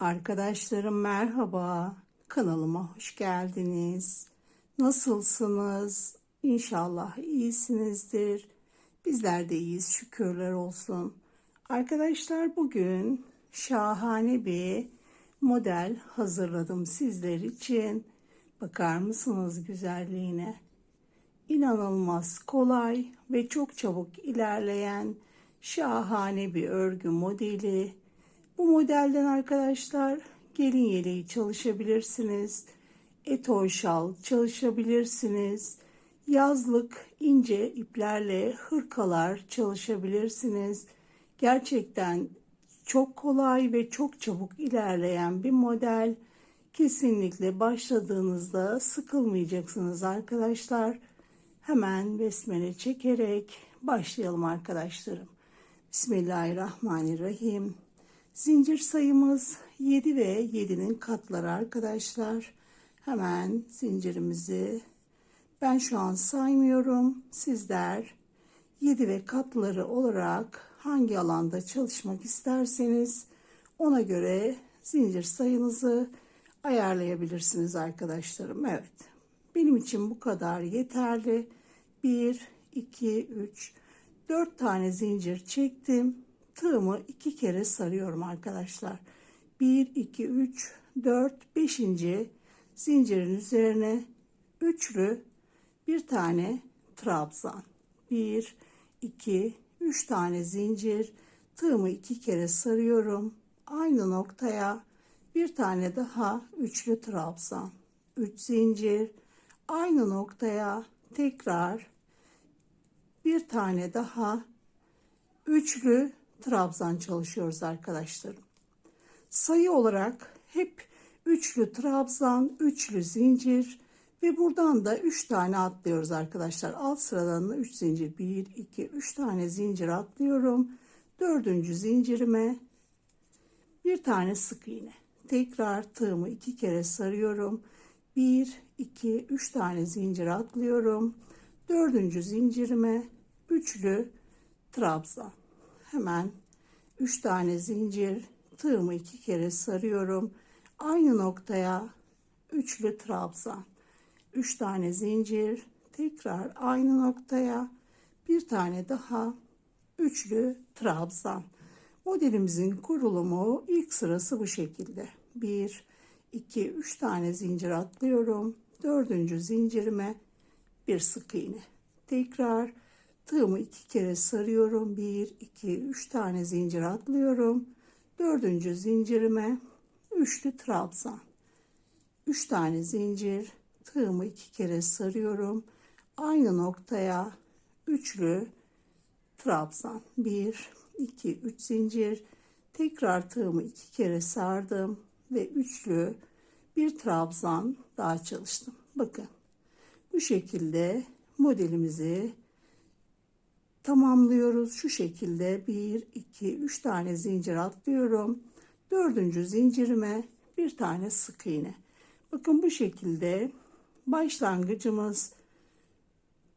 Arkadaşlarım merhaba. Kanalıma hoş geldiniz. Nasılsınız? İnşallah iyisinizdir. Bizler de iyiyiz şükürler olsun. Arkadaşlar bugün şahane bir model hazırladım sizler için. Bakar mısınız güzelliğine? İnanılmaz kolay ve çok çabuk ilerleyen şahane bir örgü modeli. Bu modelden arkadaşlar gelin yeleği çalışabilirsiniz. Etol şal çalışabilirsiniz. Yazlık ince iplerle hırkalar çalışabilirsiniz. Gerçekten çok kolay ve çok çabuk ilerleyen bir model. Kesinlikle başladığınızda sıkılmayacaksınız arkadaşlar. Hemen besmele çekerek başlayalım arkadaşlarım. Bismillahirrahmanirrahim. Zincir sayımız 7 ve 7'nin katları arkadaşlar. Hemen zincirimizi ben şu an saymıyorum. Sizler 7 ve katları olarak hangi alanda çalışmak isterseniz ona göre zincir sayınızı ayarlayabilirsiniz arkadaşlarım. Evet. Benim için bu kadar yeterli. 1 2 3 4 tane zincir çektim. Tığımı iki kere sarıyorum arkadaşlar. 1 2 3 4 5. zincirin üzerine üçlü bir tane trabzan. 1 2 3 tane zincir. Tığımı iki kere sarıyorum. Aynı noktaya bir tane daha üçlü trabzan. 3 zincir. Aynı noktaya tekrar bir tane daha üçlü trabzan çalışıyoruz arkadaşlarım. Sayı olarak hep üçlü trabzan, üçlü zincir ve buradan da üç tane atlıyoruz arkadaşlar. Alt sıradan da üç zincir. Bir, iki, üç tane zincir atlıyorum. Dördüncü zincirime bir tane sık iğne. Tekrar tığımı iki kere sarıyorum. Bir, iki, üç tane zincir atlıyorum. Dördüncü zincirime üçlü trabzan. Hemen üç tane zincir tığımı iki kere sarıyorum. Aynı noktaya üçlü trabzan. Üç tane zincir tekrar aynı noktaya bir tane daha üçlü trabzan. Modelimizin kurulumu ilk sırası bu şekilde. 1 2 3 tane zincir atlıyorum. Dördüncü zincirime bir sık iğne. Tekrar tığımı iki kere sarıyorum. 1 2 3 tane zincir atlıyorum. Dördüncü zincirime üçlü trabzan. 3 tane zincir tığımı iki kere sarıyorum. Aynı noktaya üçlü trabzan. 1 2 3 zincir tekrar tığımı iki kere sardım ve üçlü bir trabzan daha çalıştım. Bakın bu şekilde modelimizi tamamlıyoruz. Şu şekilde 1 2 3 tane zincir atlıyorum. Dördüncü zincirime bir tane sık iğne. Bakın bu şekilde başlangıcımız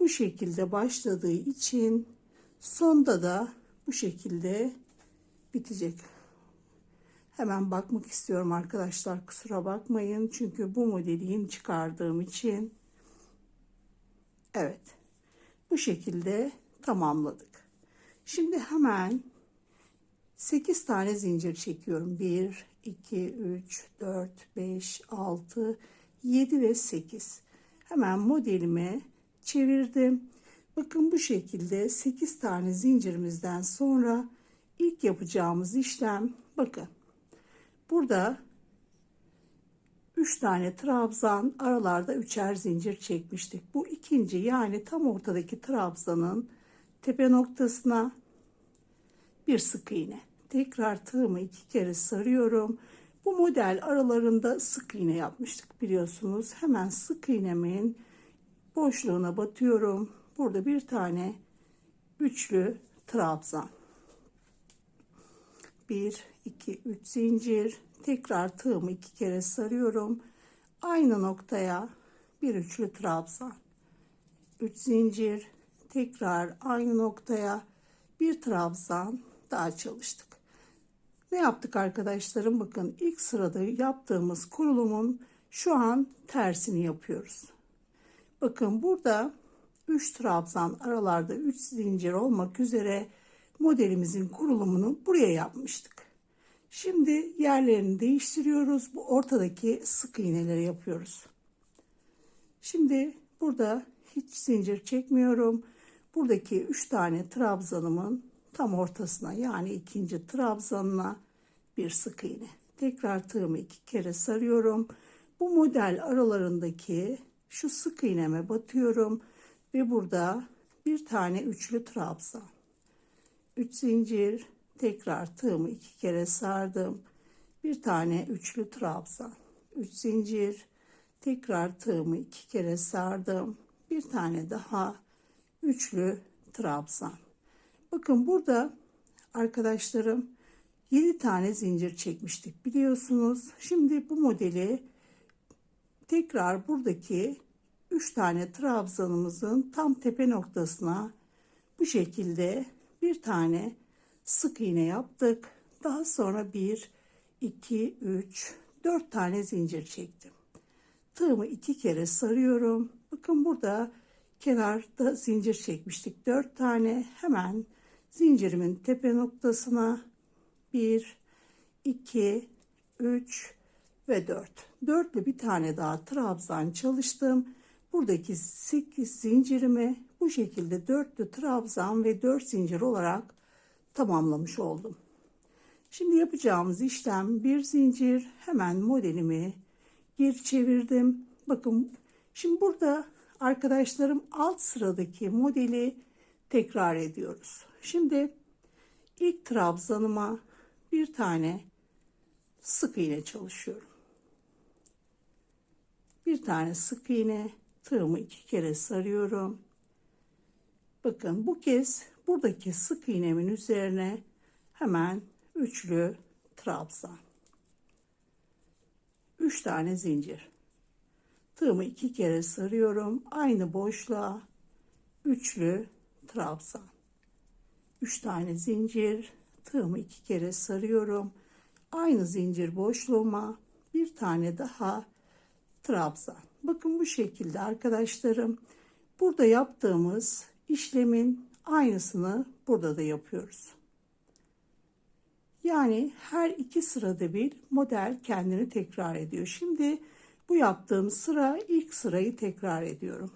bu şekilde başladığı için sonda da bu şekilde bitecek. Hemen bakmak istiyorum arkadaşlar kusura bakmayın çünkü bu modeli yeni çıkardığım için evet bu şekilde tamamladık. Şimdi hemen 8 tane zincir çekiyorum. 1, 2, 3, 4, 5, 6, 7 ve 8. Hemen modelime çevirdim. Bakın bu şekilde 8 tane zincirimizden sonra ilk yapacağımız işlem bakın. Burada 3 tane trabzan aralarda üçer zincir çekmiştik. Bu ikinci yani tam ortadaki trabzanın tepe noktasına bir sık iğne. Tekrar tığımı iki kere sarıyorum. Bu model aralarında sık iğne yapmıştık biliyorsunuz. Hemen sık iğnemin boşluğuna batıyorum. Burada bir tane üçlü trabzan. 1 2 3 zincir. Tekrar tığımı iki kere sarıyorum. Aynı noktaya bir üçlü trabzan. 3 zincir. Tekrar aynı noktaya bir trabzan daha çalıştık. Ne yaptık arkadaşlarım? Bakın ilk sırada yaptığımız kurulumun şu an tersini yapıyoruz. Bakın burada 3 trabzan aralarda 3 zincir olmak üzere modelimizin kurulumunu buraya yapmıştık. Şimdi yerlerini değiştiriyoruz. Bu ortadaki sık iğneleri yapıyoruz. Şimdi burada hiç zincir çekmiyorum. Buradaki 3 tane trabzanımın tam ortasına yani ikinci trabzanına bir sık iğne. Tekrar tığımı iki kere sarıyorum. Bu model aralarındaki şu sık iğneme batıyorum ve burada bir tane üçlü trabzan. 3 zincir tekrar tığımı iki kere sardım. Bir tane üçlü trabzan. 3 zincir tekrar tığımı iki kere sardım. Bir tane daha üçlü trabzan. Bakın burada arkadaşlarım 7 tane zincir çekmiştik biliyorsunuz. Şimdi bu modeli tekrar buradaki 3 tane trabzanımızın tam tepe noktasına bu şekilde bir tane sık iğne yaptık. Daha sonra 1, 2, 3, 4 tane zincir çektim. Tığımı iki kere sarıyorum. Bakın burada kenarda zincir çekmiştik. 4 tane hemen zincirimin tepe noktasına 1, 2, 3 ve 4. Dörtlü bir tane daha trabzan çalıştım. Buradaki 8 zincirimi bu şekilde dörtlü trabzan ve 4 zincir olarak tamamlamış oldum. Şimdi yapacağımız işlem bir zincir hemen modelimi geri çevirdim. Bakın şimdi burada arkadaşlarım alt sıradaki modeli tekrar ediyoruz. Şimdi ilk trabzanıma bir tane sık iğne çalışıyorum. Bir tane sık iğne tığımı iki kere sarıyorum. Bakın bu kez buradaki sık iğnemin üzerine hemen üçlü trabzan. Üç tane zincir. Tığımı iki kere sarıyorum. Aynı boşluğa üçlü trabzan. Üç tane zincir. Tığımı iki kere sarıyorum. Aynı zincir boşluğuma bir tane daha trabzan. Bakın bu şekilde arkadaşlarım. Burada yaptığımız işlemin aynısını burada da yapıyoruz. Yani her iki sırada bir model kendini tekrar ediyor. Şimdi bu yaptığım sıra ilk sırayı tekrar ediyorum.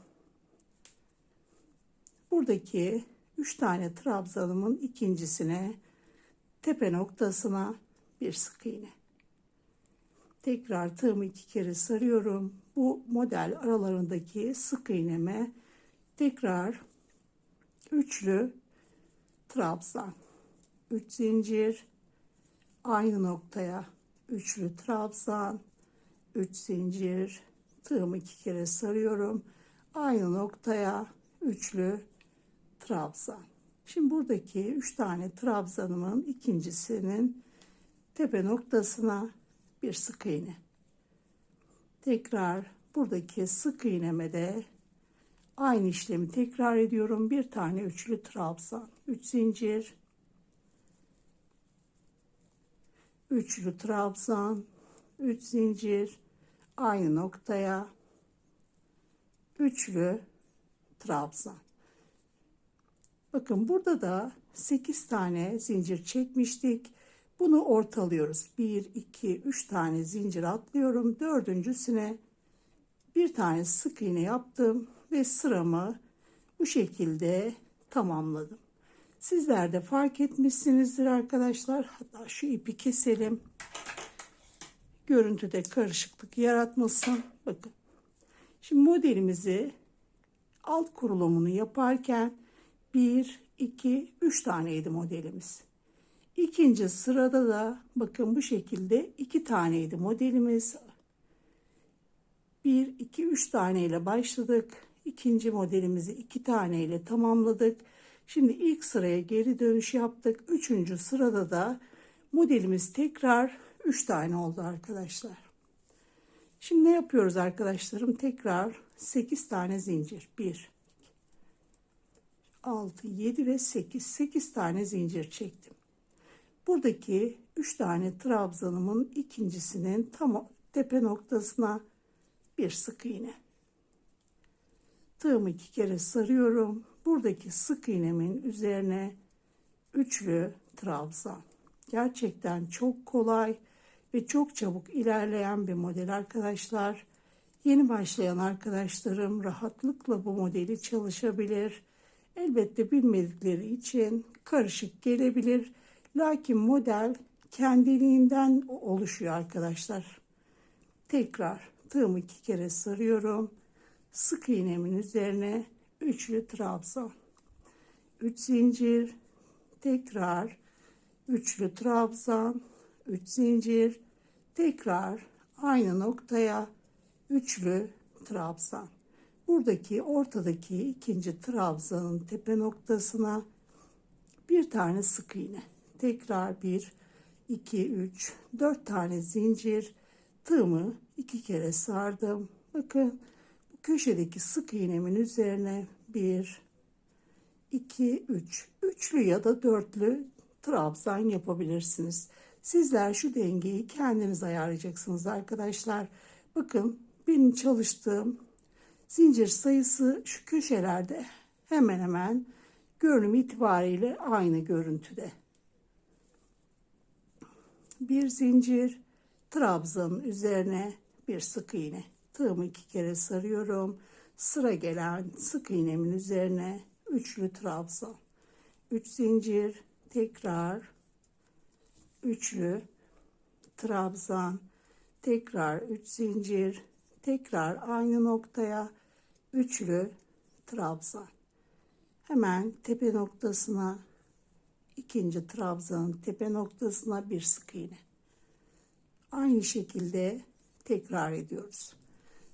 Buradaki 3 tane trabzanımın ikincisine tepe noktasına bir sık iğne. Tekrar tığımı iki kere sarıyorum. Bu model aralarındaki sık iğneme tekrar üçlü trabzan. 3 zincir aynı noktaya üçlü trabzan 3 zincir tığımı iki kere sarıyorum. Aynı noktaya üçlü trabzan. Şimdi buradaki üç tane trabzanımın ikincisinin tepe noktasına bir sık iğne. Tekrar buradaki sık iğneme de aynı işlemi tekrar ediyorum. Bir tane üçlü trabzan, 3 zincir, üçlü trabzan, 3 zincir, aynı noktaya üçlü trabzan. Bakın burada da 8 tane zincir çekmiştik. Bunu ortalıyoruz. 1, 2, 3 tane zincir atlıyorum. Dördüncüsüne bir tane sık iğne yaptım ve sıramı bu şekilde tamamladım. Sizler de fark etmişsinizdir arkadaşlar. Hatta şu ipi keselim. Görüntüde karışıklık yaratmasın. Bakın. Şimdi modelimizi alt kurulumunu yaparken 1, 2, 3 taneydi modelimiz. İkinci sırada da bakın bu şekilde 2 taneydi modelimiz. 1, 2, 3 tane ile başladık. İkinci modelimizi 2 tane ile tamamladık. Şimdi ilk sıraya geri dönüş yaptık. Üçüncü sırada da modelimiz tekrar 3 tane oldu arkadaşlar. Şimdi ne yapıyoruz arkadaşlarım? Tekrar 8 tane zincir. 1, 6, 7 ve 8. 8 tane zincir çektim. Buradaki 3 tane trabzanımın ikincisinin tam tepe noktasına bir sık iğne. Tığımı iki kere sarıyorum. Buradaki sık iğnemin üzerine üçlü trabzan. Gerçekten çok kolay ve çok çabuk ilerleyen bir model arkadaşlar. Yeni başlayan arkadaşlarım rahatlıkla bu modeli çalışabilir. Elbette bilmedikleri için karışık gelebilir. Lakin model kendiliğinden oluşuyor arkadaşlar. Tekrar tığımı iki kere sarıyorum. Sık iğnemin üzerine üçlü trabzan. 3 zincir tekrar üçlü trabzan 3 zincir tekrar aynı noktaya üçlü trabzan. Buradaki ortadaki ikinci trabzanın tepe noktasına bir tane sık iğne. Tekrar 1 2 3 4 tane zincir tığımı iki kere sardım. Bakın bu köşedeki sık iğnemin üzerine 1 2 3 üçlü ya da dörtlü trabzan yapabilirsiniz. Sizler şu dengeyi kendiniz ayarlayacaksınız arkadaşlar. Bakın benim çalıştığım zincir sayısı şu köşelerde hemen hemen görünüm itibariyle aynı görüntüde. Bir zincir trabzanın üzerine bir sık iğne. Tığımı iki kere sarıyorum. Sıra gelen sık iğnemin üzerine üçlü trabzan. Üç zincir tekrar üçlü trabzan tekrar üç zincir tekrar aynı noktaya üçlü trabzan. Hemen tepe noktasına ikinci trabzanın tepe noktasına bir sık iğne. Aynı şekilde tekrar ediyoruz.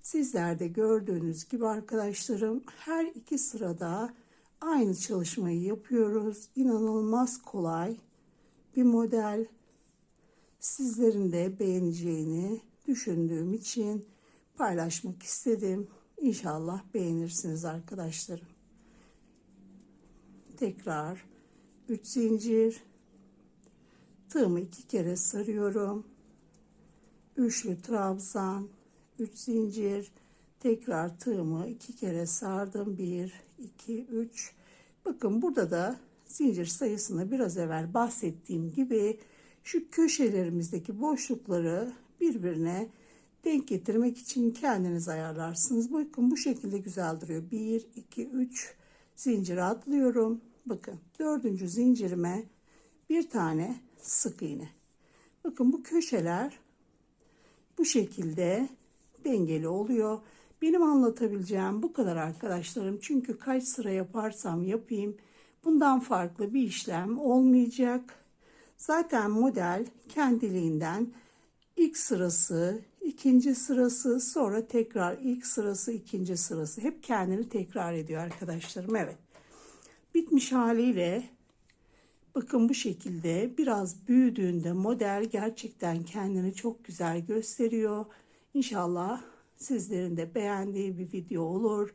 Sizler de gördüğünüz gibi arkadaşlarım her iki sırada aynı çalışmayı yapıyoruz. İnanılmaz kolay bir model sizlerin de beğeneceğini düşündüğüm için paylaşmak istedim. İnşallah beğenirsiniz arkadaşlarım. Tekrar 3 zincir tığımı iki kere sarıyorum. Üçlü trabzan 3 zincir tekrar tığımı iki kere sardım. 1 2 3 Bakın burada da zincir sayısını biraz evvel bahsettiğim gibi şu köşelerimizdeki boşlukları birbirine denk getirmek için kendiniz ayarlarsınız. Bakın bu şekilde güzel duruyor. 1, 2, 3 zincir atlıyorum. Bakın dördüncü zincirime bir tane sık iğne. Bakın bu köşeler bu şekilde dengeli oluyor. Benim anlatabileceğim bu kadar arkadaşlarım. Çünkü kaç sıra yaparsam yapayım bundan farklı bir işlem olmayacak. Zaten model kendiliğinden ilk sırası, ikinci sırası, sonra tekrar ilk sırası, ikinci sırası hep kendini tekrar ediyor arkadaşlarım. Evet. Bitmiş haliyle bakın bu şekilde biraz büyüdüğünde model gerçekten kendini çok güzel gösteriyor. İnşallah sizlerin de beğendiği bir video olur.